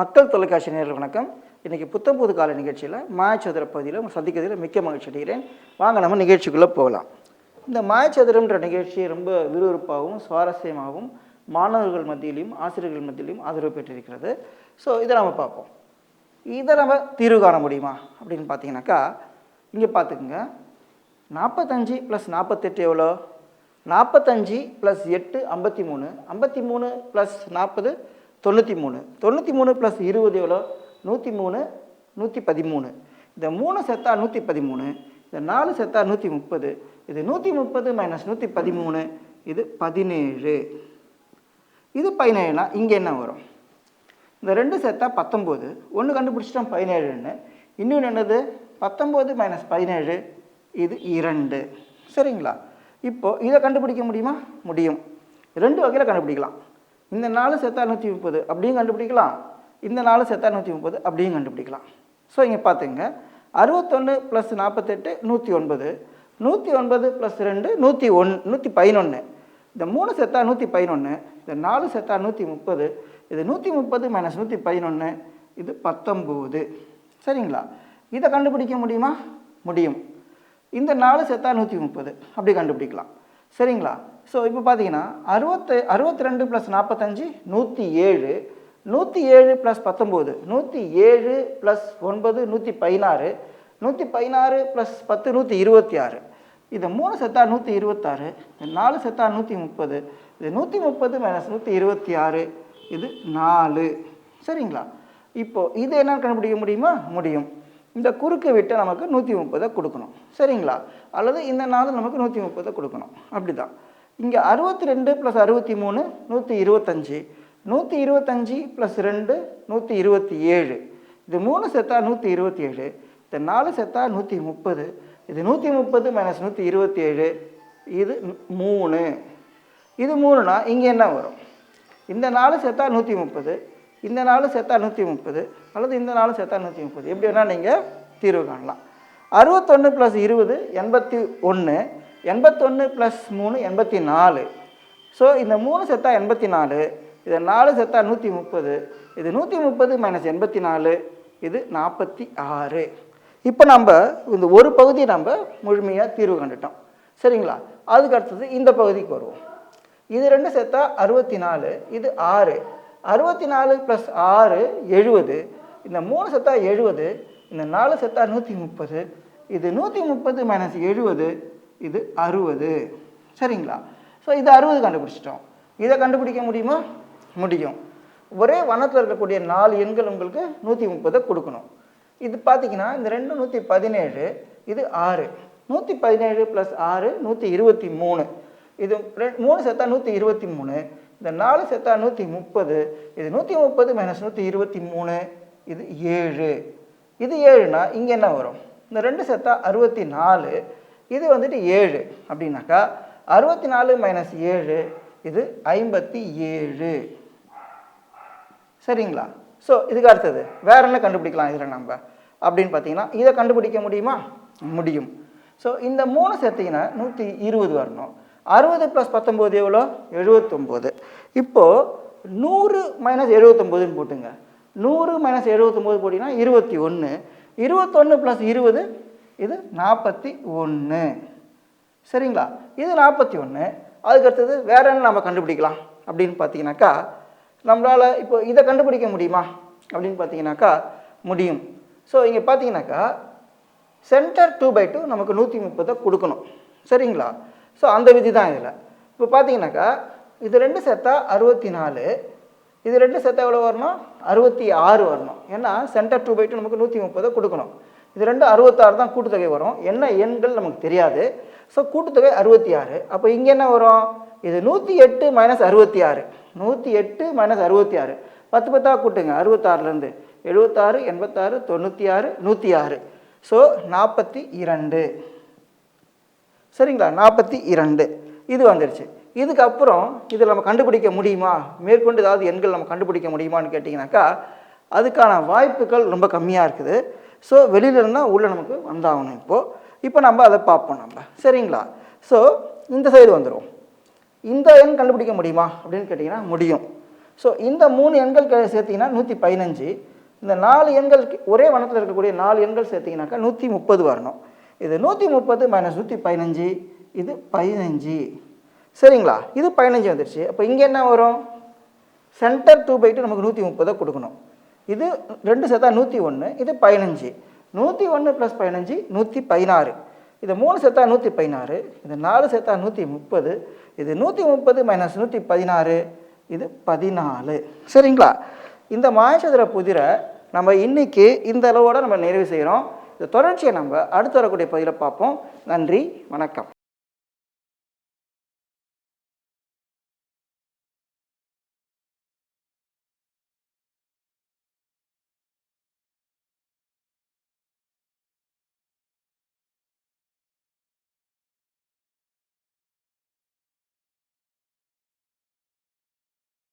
மக்கள் தொலைக்காட்சி நேரில் வணக்கம். இன்றைக்கி புத்தம்புது கால நிகழ்ச்சியில் மாயச்சதுர பகுதியில் உங்களை சந்திக்கிறதுல மிக்க மகிழ்ச்சி அடைகிறேன். வாங்க நம்ம நிகழ்ச்சிக்குள்ளே போகலாம். இந்த மாயச்சதுரம்ன்ற நிகழ்ச்சி ரொம்ப விறுவிறுப்பாகவும் சுவாரஸ்யமாகவும் மாணவர்கள் மத்தியிலையும் ஆசிரியர்கள் மத்தியிலையும் ஆதரவு பெற்றிருக்கிறது. ஸோ இதை நம்ம பார்ப்போம். இதை நம்ம தீர்வு காண முடியுமா? அப்படின்னு பார்த்தீங்கன்னாக்கா இங்கே பார்த்துக்குங்க. நாற்பத்தஞ்சு ப்ளஸ் நாற்பத்தெட்டு எவ்வளோ? நாற்பத்தஞ்சு ப்ளஸ் எட்டு ஐம்பத்தி மூணு. ஐம்பத்தி மூணு ப்ளஸ் நாற்பது தொண்ணூற்றி மூணு. தொண்ணூற்றி மூணு ப்ளஸ் இருபது எவ்வளோ? நூற்றி மூணு நூற்றி பதிமூணு. இந்த மூணு செத்தா நூற்றி பதிமூணு இந்த நாலு செத்தா நூற்றி முப்பது. இது நூற்றி முப்பது மைனஸ் நூற்றி பதிமூணு இது பதினேழு. இது பதினேழுனா இங்கே என்ன வரும்? இந்த ரெண்டு செத்தா பத்தொம்போது. ஒன்று கண்டுபிடிச்சிட்டோம் பதினேழுன்னு. இன்னொன்று என்னது? பத்தொம்போது மைனஸ் பதினேழு இது இரண்டு. சரிங்களா? இப்போது இதை கண்டுபிடிக்க முடியுமா? முடியும். ரெண்டு வகையில் கண்டுபிடிக்கலாம். இந்த நாலு செத்தா நூற்றி முப்பது அப்படியும் கண்டுபிடிக்கலாம். இந்த நாலு செத்தா நூற்றி முப்பது அப்படியும் கண்டுபிடிக்கலாம். ஸோ இங்கே பார்த்துங்க அறுபத்தொன்று ப்ளஸ் நாற்பத்தெட்டு நூற்றி ஒன்பது. நூற்றி ஒன்பது ப்ளஸ் ரெண்டு நூற்றி ஒன் நூற்றி பதினொன்று இந்த மூணு செத்தா நூற்றி பதினொன்று இந்த நாலு செத்தா நூற்றி முப்பது இது நூற்றி முப்பது மைனஸ் நூற்றி பதினொன்று இது பத்தொம்போது சரிங்களா? இதை கண்டுபிடிக்க முடியுமா? முடியும். இந்த நாலு செத்தா நூற்றி முப்பது அப்படி கண்டுபிடிக்கலாம். சரிங்களா? ஸோ இப்போ பார்த்தீங்கன்னா அறுபத்து அறுபத்தி ரெண்டு ப்ளஸ் நாற்பத்தஞ்சு நூற்றி ஏழு நூற்றி ஏழு ப்ளஸ் பத்தொம்போது நூற்றி ஏழு ப்ளஸ் ஒன்பது நூற்றி பதினாறு நூற்றி பதினாறு ப்ளஸ் பத்து நூற்றி இருபத்தி ஆறு இது மூணு செத்தா நூற்றி இருபத்தாறு இது நாலு செத்தா நூற்றி முப்பது இது நூற்றி முப்பது மைனஸ் நூற்றி இருபத்தி ஆறு இது நாலு. சரிங்களா? இப்போது இது என்னன்னு கண்டுபிடிக்க முடியுமா? முடியும். இந்த குறுக்கு விட்டு நமக்கு நூற்றி முப்பதை கொடுக்கணும். சரிங்களா? அல்லது இந்த நாள் நமக்கு நூற்றி முப்பதை கொடுக்கணும். அப்படி தான் இங்கே அறுபத்தி ரெண்டு ப்ளஸ் அறுபத்தி மூணு நூற்றி இருபத்தஞ்சி. நூற்றி இருபத்தஞ்சி ப்ளஸ் ரெண்டு நூற்றி இருபத்தி ஏழு இது மூணு செத்தா நூற்றி இருபத்தி ஏழு இந்த நாலு செத்தா நூற்றி முப்பது. இது நூற்றி முப்பது மைனஸ் நூற்றி இருபத்தி ஏழு இது மூணு. இது மூணுனா இங்கே என்ன வரும்? இந்த நாலு செத்தா நூற்றி முப்பது. இந்த நாள் சேர்த்தா நூற்றி முப்பது அல்லது இந்த நாலு சேர்த்தா நூற்றி முப்பது. எப்படி வேணால் நீங்கள் தீர்வு காணலாம். அறுபத்தொன்று ப்ளஸ் இருபது எண்பத்தி ஒன்று எண்பத்தொன்று ப்ளஸ் மூணு எண்பத்தி நாலு ஸோ இந்த மூணு செத்தா எண்பத்தி நாலு இது நாலு செத்தா நூற்றி முப்பது இது நூற்றி முப்பது மைனஸ் எண்பத்தி நாலு இது நாற்பத்தி ஆறு. இப்போ நம்ம இந்த ஒரு பகுதியை நம்ம முழுமையாக தீர்வு கண்டுட்டோம். சரிங்களா? அதுக்கு அடுத்தது இந்த பகுதிக்கு வருவோம். இது ரெண்டு செத்தா அறுபத்தி நாலு இது ஆறு. அறுபத்தி நாலு ப்ளஸ் ஆறு எழுபது இந்த மூணு செத்தா எழுபது இந்த நாலு செத்தா நூற்றி முப்பது. இது நூற்றி முப்பது மைனஸ் எழுபது இது அறுபது. சரிங்களா? ஸோ இது அறுபது கண்டுபிடிச்சிட்டோம். இதை கண்டுபிடிக்க முடியுமா? முடியும். ஒரே வனத்தில் இருக்கக்கூடிய நாலு எண்கள் உங்களுக்கு நூற்றி முப்பதை கொடுக்கணும். இது பார்த்தீங்கன்னா இந்த ரெண்டு நூற்றி பதினேழு இது ஆறு. நூற்றி பதினேழு ப்ளஸ் ஆறு நூற்றி இருபத்தி மூணு. இது ரெ- மூணு செத்தா நூற்றி இருபத்தி மூணு. இந்த நாலு செத்தா நூற்றி முப்பது இது நூற்றி முப்பது மைனஸ் நூற்றி இருபத்தி மூணு இது ஏழு. இது ஏழுனா இங்கே என்ன வரும்? இந்த ரெண்டு செத்தா அறுபத்தி நாலு இது வந்துட்டு ஏழு அப்படின்னாக்கா அறுபத்தி நாலு மைனஸ் ஏழு இது ஐம்பத்தி ஏழு. சரிங்களா? ஸோ இதுக்கு அடுத்தது வேற என்ன கண்டுபிடிக்கலாம் இதில் நம்ம? அப்படின்னு பார்த்தீங்கன்னா இதை கண்டுபிடிக்க முடியுமா? முடியும். ஸோ இந்த மூணு சேர்த்திங்கன்னா நூற்றி இருபது வரணும். அறுபது ப்ளஸ் பத்தொம்போது எவ்வளோ? எழுபத்தொம்போது இப்போது நூறு மைனஸ் எழுபத்தொம்போதுன்னு போட்டுங்க. நூறு மைனஸ் எழுபத்தொம்போது போட்டிங்கன்னா இருபத்தி ஒன்று இருபத்தொன்று ப்ளஸ் இருபது இது நாற்பத்தி ஒன்று சரிங்களா? இது நாற்பத்தி ஒன்று அதுக்கு அடுத்தது வேற என்ன நம்ம கண்டுபிடிக்கலாம் அப்படின்னு பார்த்தீங்கன்னாக்கா நம்மளால் இப்போ இதை கண்டுபிடிக்க முடியுமா அப்படின்னு பார்த்தீங்கன்னாக்கா முடியும். ஸோ இங்கே பார்த்தீங்கன்னாக்கா சென்டர் டூ பை டூ நமக்கு நூற்றி முப்பதை கொடுக்கணும். சரிங்களா? ஸோ அந்த விதி தான் இதில். இப்போ பார்த்தீங்கன்னாக்கா இது ரெண்டு சேர்த்தா அறுபத்தி நாலு இது ரெண்டு சேர்த்தா எவ்வளோ வரணும்? அறுபத்தி ஆறு வரணும். ஏன்னா சென்டர் டூ பை டூ நமக்கு நூற்றி முப்பதை கொடுக்கணும். இது ரெண்டு அறுபத்தாறு தான் கூட்டுத்தொகை வரும். என்ன எண்கள் நமக்கு தெரியாது. ஸோ கூட்டுத்தொகை அறுபத்தி ஆறு அப்போ இங்கே என்ன வரும்? இது நூற்றி எட்டு மைனஸ் அறுபத்தி ஆறு நூற்றி எட்டு மைனஸ் அறுபத்தி ஆறு பத்து பத்தா கூட்டுங்க. அறுபத்தாறுலேருந்து எழுபத்தாறு எண்பத்தாறு தொண்ணூற்றி ஆறு நூற்றி ஆறு ஸோ நாற்பத்தி இரண்டு. சரிங்களா? நாற்பத்தி இரண்டு. இது வந்துடுச்சு இதுக்கப்புறம் இதில் நம்ம கண்டுபிடிக்க முடியுமா? மேற்கொண்டு ஏதாவது எண்கள் நம்ம கண்டுபிடிக்க முடியுமான்னு கேட்டிங்கனாக்கா அதுக்கான வாய்ப்புகள் ரொம்ப கம்மியாக இருக்குது. ஸோ வெளியில இருந்தால் உள்ளே நமக்கு வந்தாகணும் இப்போது இப்போ நம்ம அதை பார்ப்போம் நம்ம. சரிங்களா? ஸோ இந்த சைடு வந்துடும் இந்த எண் கண்டுபிடிக்க முடியுமா? அப்படின்னு கேட்டிங்கன்னா முடியும். ஸோ இந்த மூணு எண்கள் சேர்த்திங்கன்னா நூற்றி பதினஞ்சு. இந்த நாலு எண்கள் ஒரே வனத்தில் இருக்கக்கூடிய நாலு எண்கள் சேர்த்திங்கனாக்கா நூற்றி முப்பது வரணும். இது நூற்றி முப்பது மைனஸ் நூற்றி பதினஞ்சு இது பதினஞ்சு. சரிங்களா? இது பதினஞ்சு வந்துடுச்சு அப்போ இங்கே என்ன வரும்? சென்டர் டூ பை டூ நமக்கு நூற்றி முப்பதை கொடுக்கணும். இது ரெண்டு சேர்த்தா நூற்றி ஒன்று இது பதினஞ்சு. நூற்றி ஒன்று ப்ளஸ் பதினஞ்சு நூற்றி பதினாறு. இது மூணு சேர்த்தா நூற்றி பதினாறு இது நாலு சேர்த்தா நூற்றி முப்பது இது நூற்றி முப்பது மைனஸ் நூற்றி பதினாறு இது பதினாலு. சரிங்களா? இந்த மாயசதுர புதிரை நம்ம இன்றைக்கி இந்த அளவோட நம்ம நிறைவு செய்கிறோம் இந்த தொடர்ச்சியை நம்ம அடுத்து வரக்கூடிய பதிவில் பார்ப்போம். நன்றி வணக்கம்.